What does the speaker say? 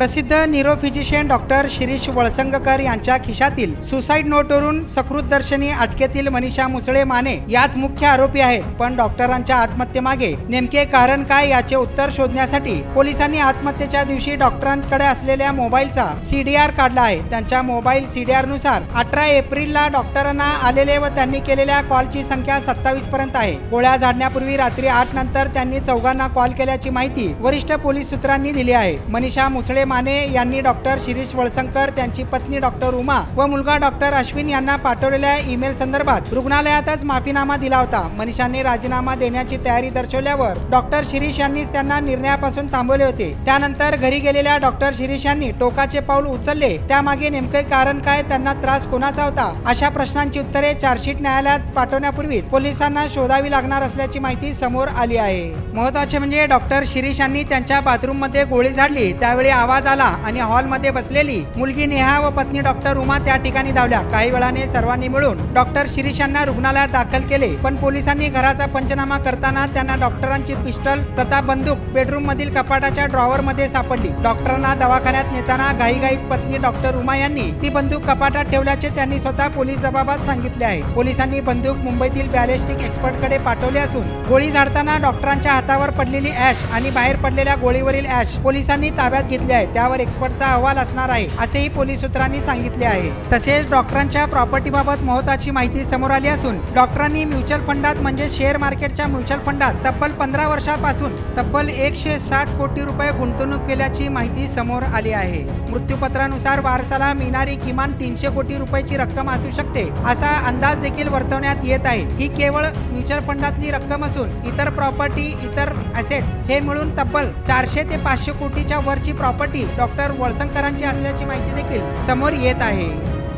प्रसिद्ध neuro physician doctor Shirish Valsangkar यांच्या खिशातील सुसाईड नोटवरून सकृत दर्शनी अटकेतील मनीषा मुसळे माने याच मुख्य आरोपी आहेत. पण डॉक्टरांच्या आत्महत्येमागे नेमके कारण काय याचे उत्तर शोधण्यासाठी पोलिसांनी आत्महत्येच्या दिवशी डॉक्टरांकडे असलेल्या मोबाईलचा सीडीआर काढला आहे. त्यांच्या मोबाईल सीडीआरनुसार अठरा एप्रिलला डॉक्टरांना आलेले व त्यांनी केलेल्या कॉलची संख्या सत्तावीस पर्यंत आहे. गोळ्या झाडण्यापूर्वी रात्री आठ नंतर त्यांनी चौघांना कॉल केल्याची माहिती वरिष्ठ पोलीस सूत्रांनी दिली आहे. मनीषा मुसळे माने यांनी डॉक्टर शिरीष वळसंकर त्यांची पत्नी डॉक्टर उमा व मुलगा डॉक्टर अश्विन यांना पाठवलेल्या ईमेल संदर्भात रुग्णालयातच माफीनामा दिला होता. मनीषांनी राजीनामा देण्याची तयारी दर्शवल्यावर डॉक्टर शिरीष यांनीच त्यांना निर्णयापासून थांबवले होते. त्यानंतर घरी गेलेल्या डॉक्टर शिरीष यांनी टोकाचे पाऊल उचलले. त्यामागे नेमके कारण काय त्यांना त्रास कोणाचा होता? अशा प्रश्नांची उत्तरे चार्जशीट न्यायालयात पाठवण्यापूर्वीच पोलिसांना शोधावी लागणार असल्याची माहिती समोर आली आहे. महत्त्वाचे म्हणजे डॉक्टर शिरीष यांनी त्यांच्या बाथरूममध्ये गोळी झाडली. त्यावेळी आवाज आला आणि हॉलमध्ये बसलेली मुलगी नेहा व पत्नी डॉक्टर उमा त्या ठिकाणी धावल्या. काही वेळाने सर्वांनी मिळून डॉक्टर शिरीष यांना रुग्णालयात दाखल केले. पण पोलिसांनी घराचा पंचनामा करताना त्यांना डॉक्टरांची पिस्टल तथा बंदूक बेडरूम मधील कपाटाच्या ड्रॉवर मध्ये सापडली. डॉक्टरांना दवाखान्यात नेताना घाईघाईत पत्नी डॉक्टर उमा यांनी ती बंदूक कपाटात ठेवल्याचे त्यांनी स्वतः पोलीस जबाबात सांगितले आहे. पोलिसांनी बंदूक मुंबईतील बॅलिस्टिक एक्सपर्टकडे पाठवली असून गोळी झाडताना डॉक्टरांच्या हातावर पडलेली ऍश आणि बाहेर पडलेल्या गोळीवरील ऍश पोलिसांनी ताब्यात घेतली आहेत. त्यावर एक्सपर्टचा अहवाल असणार आहे असेही पोलीस सूत्रांनी सांगितले आहे. तसेच डॉक्टरांच्या प्रॉपर्टीबाबत महत्वाची माहिती समोर आली असून डॉक्टरांनी म्युच्युअल फंडात म्हणजे शेअर मार्केटच्या म्युच्युअल फंडात तब्बल पंधरा वर्षापासून तब्बल एकशे साठ कोटी रुपये गुंतवणूक केल्याची माहिती समोर आली आहे. मृत्यूपत्रानुसार वारसाला मिळणारी किमान तीनशे कोटी रुपयाची रक्कम असू शकते असा अंदाज देखील वर्तवण्यात येत आहे. ही केवळ म्युच्युअल फंडातली रक्कम असून इतर प्रॉपर्टी इतर असेट्स हे मिळून तब्बल चारशे ते पाचशे कोटीच्या वरची प्रॉपर्टी डॉक्टर वळसंकरांची असल्याची माहिती देखील समोर येत आहे.